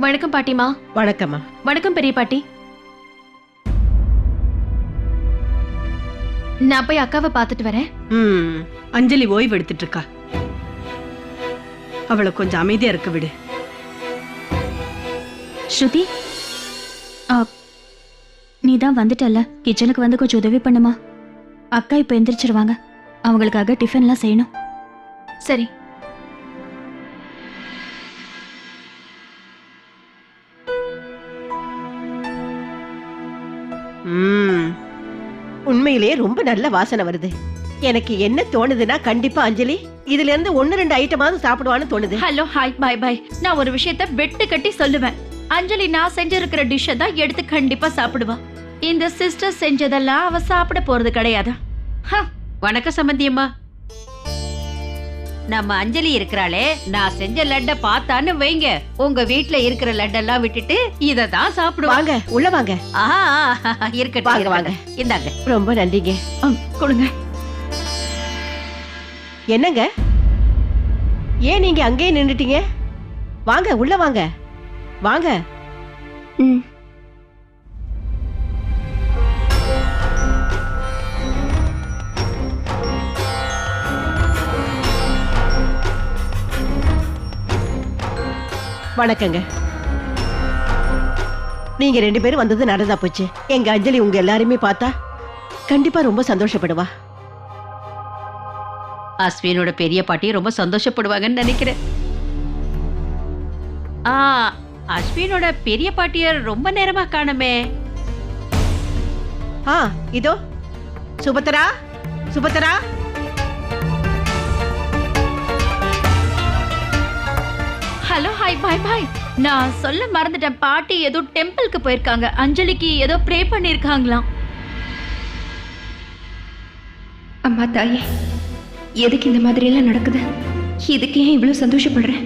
வணக்கம் பாட்டிமா. வணக்கம்மா. வணக்கம் பெரிய பாட்டி. நான் போய் அக்காவை பார்த்துட்டு வரேன். ம் அஞ்சலி ஓய்வு எடுத்துட்டு இருக்கா அவளை கொஞ்சம் அமைதியா இருக்க விடு. ஸ்ருதி ஆ, நீ தான் வந்துட்டல்ல? கிச்சனுக்கு வந்து கொஞ்சம் உதவி பண்ணுமா? அக்கா இப்போ எந்திரிச்சிருவாங்க. அவங்களுக்காக டிஃபன்லாம் செய்யணும். சரி. உண்மையிலேயே ரொம்ப நல்ல வாசனை வருது. எனக்கு என்ன தோணுதுன்னா கண்டிப்பா அஞ்சலி இதுல இருந்து ஒன்னு ரெண்டு ஐட்டமாவது சாப்பிடுவான்னு தோணுது. Hello hi bye bye. நான் ஒரு விஷயத்த வெட்டு கட்டி சொல்லுவேன். அஞ்சலி நான் செஞ்சிருக்கிற டிஷ்ஷை தான் எடுத்து கண்டிப்பா சாப்பிடுவா. இந்த சிஸ்டர் செஞ்சதெல்லாம் அவ சாப்பிட போறது கிடையாது? வணக்கம் சம்பந்தியம்மா. நம்ம அஞ்சலி இருக்கிறாளே நான் செஞ்ச லட்ட பார்த்தான்னு வைங்க. உங்க வீட்ல இருக்கிற லட்டெல்லாம் விட்டுட்டு இத தான் சாப்பிடுவாங்க வாங்க உள்ள வாங்க. ஆஹா இருக்கட்டும் வாங்க. இந்தாங்க. ரொம்ப நன்றிங்க. கொடுங்க. என்னங்க? ஏன் நீங்க அங்கேயே நின்னுட்டீங்க வாங்க உள்ள வாங்க. வாங்க. ம். வணக்கங்க. நீங்க ரெண்டு பேரும் வந்தது நடந்தா போச்சு. எங்க அஞ்சலி உங்க எல்லாருமே பார்த்தா கண்டிப்பா ரொம்ப சந்தோஷப்படுவா. அஸ்வினோட பெரிய பாட்டி ரொம்ப சந்தோஷப்படுவாங்கன்னு நினைக்கிறேன். ஆ அஸ்வினோட பெரிய பாட்டிய ரொம்ப நேரமா காணுமே. ஆ இதோ. Subhadra Subhadra. Hello hi bye bye நான் சொல்ல மறந்துட்டேன். பாட்டி ஏதோ டெம்பிளுக்கு போயிருக்காங்க. அஞ்சலிக்கு ஏதோ ப்ரே பண்ணிருக்காங்களாம். அம்மா தாயே எதுக்கு இந்த மாதிரி எல்லாம் நடக்குது? இதுக்கு ஏன் இவ்வளவு சந்தோஷப்படுறேன்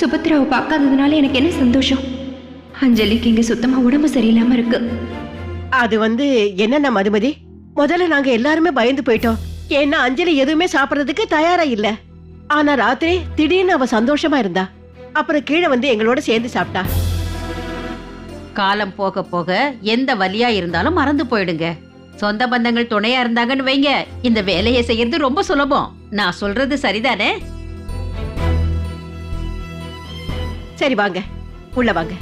சுபத்ராவை பார்க்காததுனால எனக்கு என்ன சந்தோஷம்? அஞ்சலிக்கு இங்க சுத்தமா உடம்பு சரியில்லாம இருக்கு. அது வந்து என்னன்னா மதுமதி? முதல்ல நாங்க எல்லாருமே பயந்து போயிட்டோம். ஏன்னா அஞ்சலி எதுவுமே சாப்பிடறதுக்கு தயாரா இல்ல. ஆனா ராத்திரி திடீர்னு அவ சந்தோஷமா இருந்தா. அப்புறம் கீழே வந்து எங்களோட சேர்ந்து சாப்பிட்டா. காலம் போக போக எந்த வலியா இருந்தாலும் மறந்து போயிடுங்க. சொந்த பந்தங்கள் துணையா இருந்தாங்கன்னு வைங்க. இந்த வேலையை செய்யறது ரொம்ப சுலபம். நான் சொல்றது சரிதானே? சரி வாங்க. உள்ள வாங்க.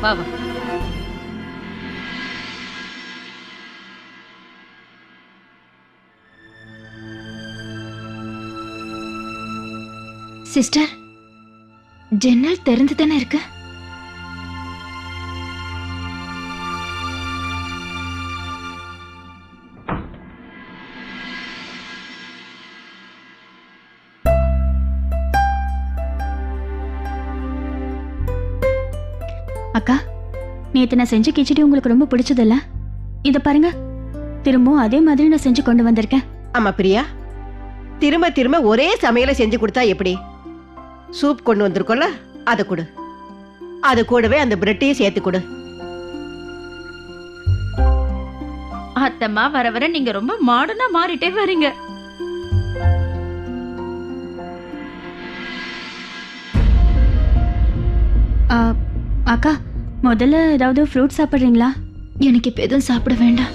வா வா. சிஸ்டர் ஜன்னல் திறந்து தானே இருக்கு? அக்கா நேத்து நான் செஞ்ச கிச்சடி உங்களுக்கு ரொம்ப பிடிச்சதில்ல? இத பாருங்க. திரும்பவும் அதே மாதிரி நான் செஞ்சு கொண்டு வந்திருக்கேன். ஆமா பிரியா. திரும்ப திரும்ப ஒரே சமையலை செஞ்சு கொடுத்தா எப்படி? சூப் கொண்டு வந்திருக்கோம்ல அதை கொடு. அது கூடவே அந்த பிரெட்டையும் சேர்த்து கொடு. அத்தம்மா வர வர நீங்க ரொம்ப மாடர்னா மாறிட்டே வரீங்க. ஆ, அக்கா முதல்ல ஏதாவது ஃப்ரூட் சாப்பிட்றீங்களா? எனக்கு இப்ப எதுவும் சாப்பிட வேண்டாம்.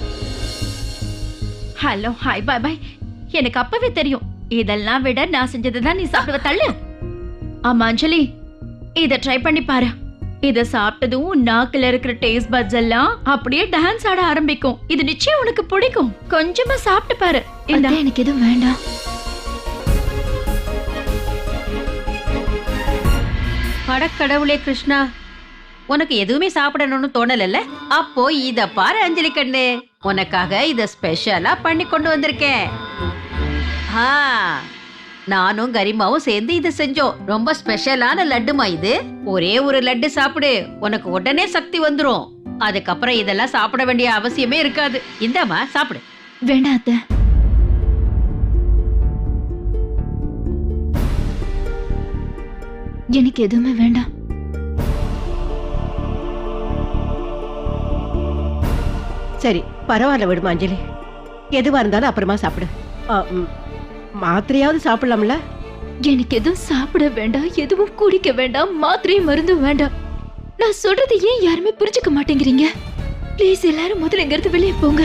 ஹலோ ஹாய் பை பை எனக்கு அப்பவே தெரியும். இதெல்லாம் விட நான் செஞ்சதை தான் நீ சாப்பிடுவ தள்ளு. ஆமா அஞ்சலி. இத ட்ரை பண்ணி பாரு. இத சாப்பிட்டதும் நாக்குல இருக்கிற டேஸ்ட் பட்ஸ் எல்லாம் அப்படியே டான்ஸ் ஆட ஆரம்பிக்கும். இது நிச்சயம் உனக்கு பிடிக்கும். கொஞ்சமா சாப்பிட்டு பாரு. இந்த. எனக்கு எதுவும் வேண்டாம். படக்கடவுளே கிருஷ்ணா. உனக்கு எதுவுமே சாப்பிடணும்னு தோணலல்ல? அப்போ இத பாரு அஞ்சலி கண்ணு. உனக்காக இத ஸ்பெஷலா பண்ணி கொண்டு வந்திருக்கேன். ஆ. நானும் கரிமாவும் சேர்ந்து இத செஞ்சோம். ரொம்ப ஸ்பெஷலான லட்டுமா இது? ஒரே ஒரு லட்டு சாப்பிடு. உனக்கு உடனே சக்தி வந்துரும். அதுக்கப்புறம் இதெல்லாம் சாப்பிட வேண்டிய அவசியமே இருக்காது. இந்தாம்மா சாப்பிடு. வேண்டாம் அத்தை. எனக்கு எதுவுமே வேண்டாம். சரி பரவாயில்ல விடுமா அஞ்சலி. எதுவா இருந்தாலும் அப்புறமா சாப்பிடு. ஆ, ம், மாத்திரையாவது சாப்பிடலாம்ல? எனக்கு எதுவும் சாப்பிட வேண்டாம் எதுவும் குடிக்க வேண்டாம் மாத்திரையும் மருந்தும் வேண்டாம். நான் சொல்றது ஏன் யாருமே புரிஞ்சுக்க மாட்டேங்கிறீங்க? ப்ளீஸ் எல்லாரும் முதல்ல இங்கிருந்து வெளியே போங்க.